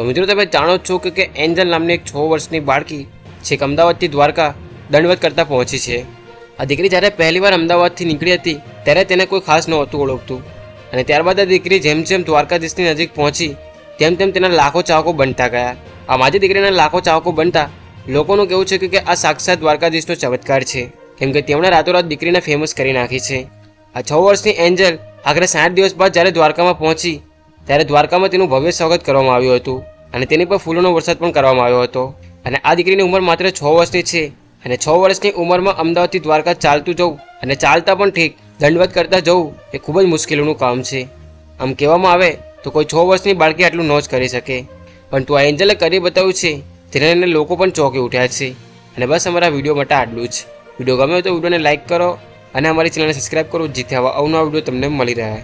તો મિત્રો, તમે જાણો છો કે એન્જલ નામની એક છ વર્ષની બાળકી છેક અમદાવાદથી દ્વારકા દંડવત કરતાં પહોંચી છે. આ દીકરી જ્યારે પહેલીવાર અમદાવાદથી નીકળી હતી, ત્યારે તેને કોઈ ખાસ નહોતું ઓળખતું. અને ત્યારબાદ આ દીકરી જેમ જેમ દ્વારકાધીશની નજીક પહોંચી, તેમ તેમ તેના લાખો ચાહકો બનતા ગયા. આ માજી દીકરીના લાખો ચાહકો બનતા લોકોનું કહેવું છે કે કે આ સાક્ષાત દ્વારકાધીશનો ચમત્કાર છે, કેમ કે તેમણે રાતોરાત દીકરીને ફેમસ કરી નાખી છે. આ છ વર્ષની એન્જલ આખરે સાઠ દિવસ બાદ જ્યારે દ્વારકામાં પહોંચી ત્યારે દ્વારકામાં તેનું ભવ્ય સ્વાગત કરવામાં આવ્યું હતું અને તેની પર ફૂલોનો વરસાદ પણ કરવામાં આવ્યો હતો. અને આ દીકરીની ઉંમર માત્ર છ વર્ષની છે અને છ વર્ષની ઉંમરમાં અમદાવાદથી દ્વારકા ચાલતું જવું અને ચાલતા પણ ઠીક દંડવત કરતા જવું એ ખૂબ જ મુશ્કેલીનું કામ છે. આમ કહેવામાં આવે તો કોઈ છ વર્ષની બાળકી આટલું ન જ કરી શકે. પણ તું આ એન્જલે કરી બતાવ્યું છે, જેને લઈને લોકો પણ ચોંકી ઉઠ્યા છે. અને બસ અમારા વીડિયો માટે આટલું જ. વીડિયો ગમે તો વિડીયોને લાઇક કરો અને અમારી ચેનલને સબસ્ક્રાઇબ કરો, જેથી આવા અવનવા વીડિયો તમને મળી રહે.